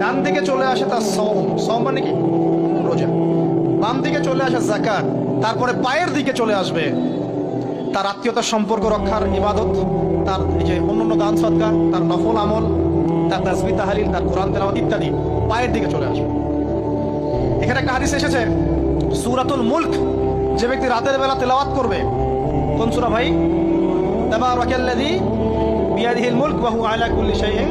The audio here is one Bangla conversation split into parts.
ডান দিকে চলে আসে তার সম সম মানে কি? রোজা। বাম দিকে চলে আসে জাকাত তারপরে পায়ের দিকে চলে আসবে তার আত্মীয়তার সম্পর্ক রক্ষার ইবাদত, তার যে অন্যান্য দান সৎকার, তার নফল আমল, তার তাসবি তাহালিল, তার কোরআন তেলাওয়াত ইত্যাদি পায়ের দিকে চলে আসবে। এখানে একটা হাদিস এসেছে, সুরাতুল মুলক। যে ব্যক্তি রাতের বেলা তেলাওয়াত করবে, কোন সূরা ভাই? তাবারাকাল্লাযী বিয়াদিহিল মুলক হুয়া আলা কুল্লি শাইইন।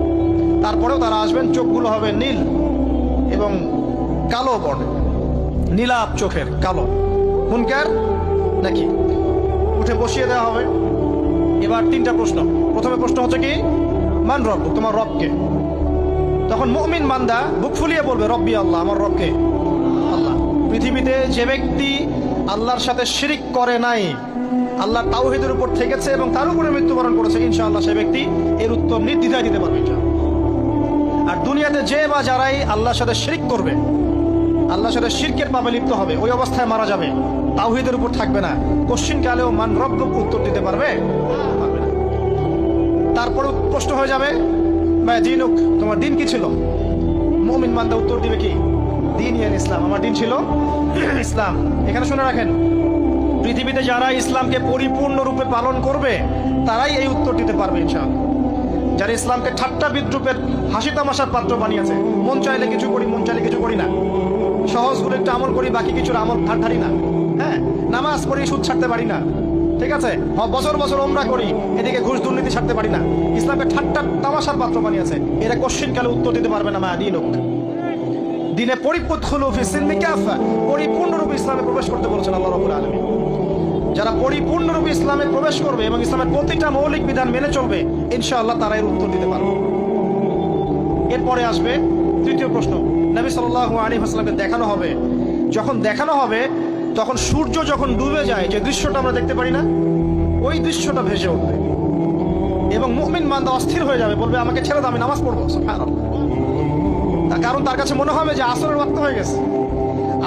তারপরেও তারা আসবেন, চোখগুলো হবে নীল এবং কালো বর্ণে নীলাপ চোখের, কালো। হুনকার? নাকি? উঠে বসিয়ে দেওয়া হবে। এবার তিনটা প্রশ্ন। প্রথমে প্রশ্ন হচ্ছে কি? মান রব, তোমার রবকে। তখন মুমিন বান্দা বুক ফুলিয়ে বলবে, রব্বি আল্লাহ, আমার রবকে। আল্লাহ। পৃথিবীতে যে ব্যক্তি আল্লাহর সাথে শিরিক করে নাই, আল্লাহ তাওহিদের উপর থেকেছে এবং তার উপরে মৃত্যুবরণ করেছে, ইনশাআল্লাহ সে ব্যক্তি এর উত্তর নির্দ্বিধায় দিতে পারবে, ইনশাআল্লাহ। দুনিয়াতে যে বা যারাই আল্লাহর সাথে শিরিক করবে, আল্লাহর সাথে শিরকের পাবে লিপ্ত হবে, ওই অবস্থায় মারা যাবে। তাওহিদের উপর থাকবে না। কোশ্চিন কালেও মান রব উত্তর দিতে পারবে? তারপরে প্রশ্ন হয়ে যাবে দিনুক তোমার দিন কি ছিল? মুমিন মান্দা উত্তর দিবে কি? দিন ইয়ান ইসলাম। আমার দিন ছিল ইসলাম। এখানে শুনে রাখেন, পৃথিবীতে যারা ইসলামকে পরিপূর্ণরূপে পালন করবে, তারাই এই উত্তর দিতে পারবে, ইনশাআল্লাহ। যারা ইসলামকে ঠাট্টা বিদ্রুপের হাসি তামাশার পাত্র বানিয়েছে, মন চাইলে কিছু করি, মন চাইলে কিছু করি না। সহজ করে একটু আমল করি, বাকি কিছুর আমল ধার ধারি না। হ্যাঁ নামাজ পড়ি, সুদ ছাড়তে পারি না। ঠিক আছে? বছর বছর ওমরা করি, এদিকে ঘুষ দুর্নীতি ছাড়তে পারি না। ইসলামকে ঠাট্টা তামাশার পাত্র বানিয়েছে, এরা কোশ্চিন কালে উত্তর দিতে পারবে না মা দিন দিনে পরিপূত হলো পরিপূর্ণরূপে ইসলামে প্রবেশ করতে বলেছেন আল্লাহ রবুল আলমী যারা পরিপূর্ণরূপে ইসলামে প্রবেশ করবে এবং ইসলামের প্রতিটা মৌলিক বিধান মেনে চলবে, ইনশাআল্লাহ তারা এর উত্তর দিতে পারবে। এরপরে আসবে তৃতীয় প্রশ্ন। নবী সাল্লাহ আলী হাসলামকে দেখানো হবে। যখন দেখানো হবে, তখন সূর্য যখন ডুবে যায়, যে দৃশ্যটা আমরা দেখতে পারি না, ওই দৃশ্যটা ভেসে উঠবে। এবং মুমিন মান্দা অস্থির হয়ে যাবে, বলবে, আমাকে ছেড়ে দাও, আমি নামাজ পড়ব। তার কারণ তার কাছে মনে হবে যে আসরের ওয়াক্ত হয়ে গেছে।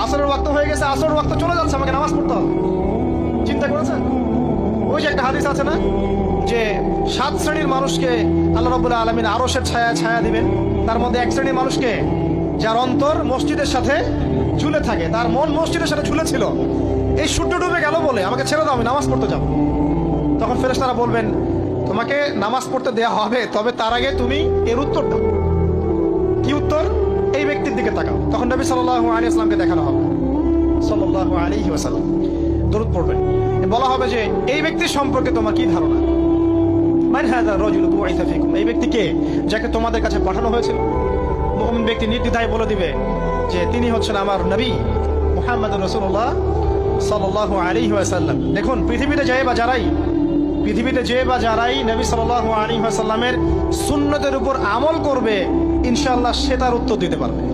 আসরের ওয়াক্ত হয়ে গেছে, আসরের ওয়াক্ত চলে যাচ্ছে, আমাকে নামাজ পড়তে হবে। ওই যে একটা হাদিস আছে না, যে সাত শ্রেণির মানুষকে আল্লাহ রবুল্লাহ আলমিন আরসের ছায়া ছায়া দিবেন। তার মধ্যে এক শ্রেণির মানুষকে যার অন্তর মসজিদের সাথে ঝুলে থাকে, তার মন মসজিদের সাথে ঝুলে ছিল। এই সূর্য ডুবে গেল বলে, আমাকে ছেড়ে দাও, আমি নামাজ পড়তে যাব। তখন ফেরেশতারা বলবেন, তোমাকে নামাজ পড়তে দেয়া হবে, তবে তার আগে তুমি এর উত্তর দাও। কি উত্তর? এই ব্যক্তির দিকে তাকাও। তখন নবী সাল্লাহ আলী আসলামকে দেখানো হবে। সাল্লাহ আলী দরুদ পড়বেন। বলা হবে যে, এই ব্যক্তির সম্পর্কে তোমার কি ধারণা? এই ব্যক্তি কে যাকে তোমাদের কাছে পাঠানো হয়েছিল? মুমিন ব্যক্তি নির্দ্বিধায় বলে দিবে যে, তিনি হচ্ছেন আমার নবী মুহাম্মদুর রাসূলুল্লাহ সাল্লাল্লাহু আলাইহি ওয়াসাল্লাম। দেখুন, পৃথিবীতে যায় বা যারাই, পৃথিবীতে যে বা যারাই নবী সাল্লাল্লাহু আলাইহি ওয়াসাল্লামের সুন্নতের উপর আমল করবে ইনশাল্লাহ সে তার উত্তর দিতে পারবে।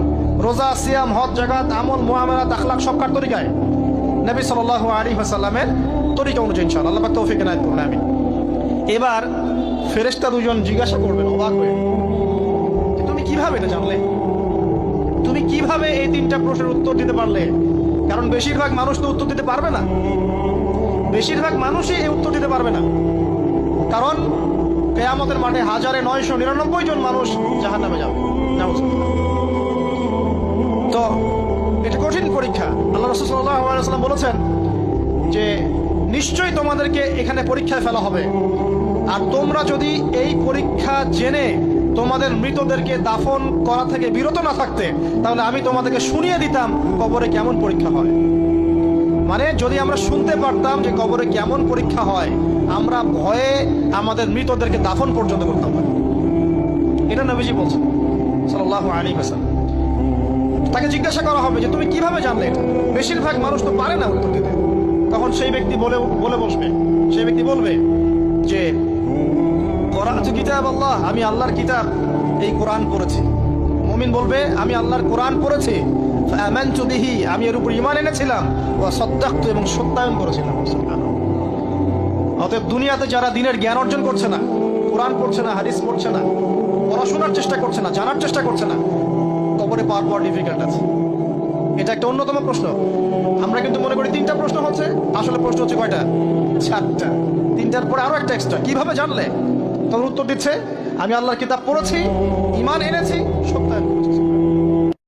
রোজা, সিয়াম, হজ জাগাত আমল মোহামেলা তাখলাক সব কার তরিকায়? নবী সাল আলী হাসাল্লামের তরিকা অনুযায়ী ইনশাআল্লাহ। আল্লাহ তৌফিক এনায়েত করুন আমি এবার ফেরেশতা দুজন জিজ্ঞাসা করবেন, অবাক হয়ে তুমি কীভাবে এটা জানলে? তুমি কীভাবে এই তিনটা প্রশ্নের উত্তর দিতে পারলে? কারণ বেশিরভাগ মানুষ তো উত্তর দিতে পারবে না। বেশিরভাগ মানুষই এই উত্তর দিতে পারবে না। কারণ কেয়ামতের মাঠে হাজারে নয়শো নিরানব্বই জন মানুষ জাহান নামে যাবে পরীক্ষা। আল্লাহ রসুল্লাহাম বলেছেন যে, নিশ্চয়ই তোমাদেরকে এখানে পরীক্ষায় ফেলা হবে। আর তোমরা যদি এই পরীক্ষা জেনে তোমাদের মৃতদেরকে দাফন করা থেকে বিরত না থাকতে, তাহলে আমি তোমাদেরকে শুনিয়ে দিতাম কবরে কেমন পরীক্ষা হয়। মানে যদি আমরা শুনতে পারতাম যে কবরে কেমন পরীক্ষা হয়, আমরা ভয়ে আমাদের মৃতদেরকে দাফন পর্যন্ত করতাম। এটা নবীজি বলছেন সাল্লাহ আলী হাসান তাকে জিজ্ঞাসা করা হবে যে, তুমি কীভাবে জানলে বেশিরভাগ মানুষ তো পারে না উত্তর দিতে। তখন সেই ব্যক্তি বলে বলে বসবে। সেই ব্যক্তি বলবে যে কোরআন কিতাব আল্লাহ, আমি আল্লাহর কিতাব এই কোরআন পড়েছি। মুমিন বলবে, আমি আল্লাহর কোরআন পড়েছি। বিহি, আমি এর উপর ইমান এনেছিলাম। সাদ্দাকতু এবং সত্যায়ন করেছিলাম। অতএব দুনিয়াতে যারা দিনের জ্ঞান অর্জন করছে না, কোরআন পড়ছে না, হাদিস পড়ছে না, পড়াশোনার চেষ্টা করছে না, জানার চেষ্টা করছে না কবরে পাওয়ার পর ডিফিকাল্ট আছে। এটা একটা অন্যতম প্রশ্ন। আমরা কিন্তু মনে করি তিনটা প্রশ্ন হচ্ছে, আসলে প্রশ্ন হচ্ছে কয়টা? চারটা। তিনটার পরে আরও একটা এক্সট্রা কীভাবে জানলে? তখন উত্তর দিচ্ছে, আমি আল্লাহর কিতাব পড়েছি ইমান এনেছি করেছি।